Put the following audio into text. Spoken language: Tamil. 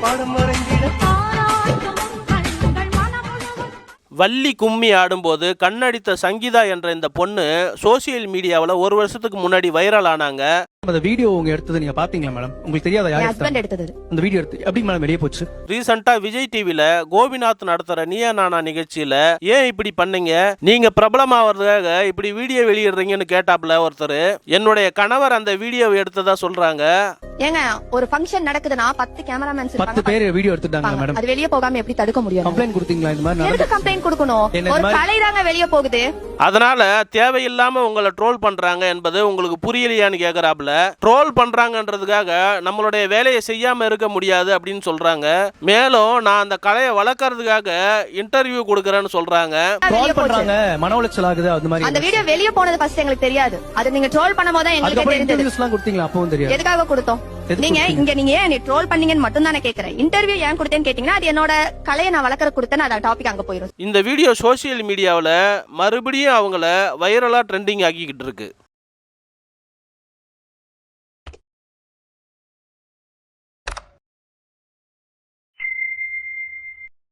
பாடம் வரைந்திட வள்ளி கும்மி ஆடும்போது கண்ணடித்த சங்கீதா என்ற இந்த பொண்ணு சோசியல் மீடியாவில் ஒரு வருஷத்துக்கு முன்னாடி வைரல் ஆனாங்க. அந்த வீடியோ உங்க எடுத்தது நீங்க பாத்தீங்களா மேடம் உங்களுக்கு தெரியாத யார் ஹஸ்பண்ட் எடுத்தா? எடுத்தது. அந்த வீடியோ எடுத்து எப்படி மேடம் வெளியே போச்சு? ரீசெண்டா விஜய் டிவில கோபிநாத் நடத்துற நீயா நானா நிகழ்ச்சியில ஏன் இப்படி பண்ணீங்க? நீங்க பிரபலமாவதுக்காக இப்படி வீடியோ வெளியிடுறீங்கன்னு கேட்டாப்ல ஒருத்தர். என்னுடைய கணவர் அந்த வீடியோவை எடுத்ததா சொல்றாங்க. ஏங்க ஒரு ஃபங்க்ஷன் நடக்குதுன்னா பத்து கேமராமேன்ஸ் பத்து பேர் வீடியோ எடுத்துட்டாங்க மேடம் அது வெளியே போகாம எப்படி தடுக்க முடியும்? கம்ப்ளைண்ட் கொடுத்தீங்களா? இந்த மாதிரி கம்ப்ளைண்ட் கொடுக்கணும்? ஒரு கலை தாங்க வெளியே போகுது. அதனால தேவையில்லாம உங்களை ட்ரோல் பண்றாங்க என்பது உங்களுக்கு புரியலையான்னு கேக்குறாப்ல ட்ரோல் பண்றாங்கன்றதுக்காக நம்மளுடைய வேலையை செய்யாம இருக்க முடியாது அப்படின்னு சொல்றாங்க. மேலும் நான் அந்த கலையை வளர்க்கறதுக்காக இன்டர்வியூ கொடுக்கறேன்னு கால் போச்சு. பண்றாங்க மன உளைச்சல் ஆகுது அந்த மாதிரி அந்த வீடியோ வெளியே போனது ஃபர்ஸ்ட் எங்களுக்கு தெரியாது. அது நீங்க ட்ரோல் பண்ணும்போது தான் எங்களுக்கு தெரிஞ்சது. கொடுத்தீங்களா? அப்பவும் தெரியாது. எதுக்காக கொடுத்தோம்? நீங்க? இங்க நீங்க ஏன் நீ ட்ரோல் பண்ணீங்கன்னு மட்டும் தான் நான் கேக்குறேன். இன்டர்வியூ ஏன் கொடுத்தேன்னு கேட்டீங்கன்னா அது என்னோட கலையை நான் வளர்க்கற கொடுத்தேன்னு அந்த டாபிக் அங்க போயிரும். இந்த வீடியோ சோஷியல் மீடியாவில் மறுபடியும் அவங்கள வைரலாக ட்ரெண்டிங் ஆக்கிக்கிட்டு இருக்கு.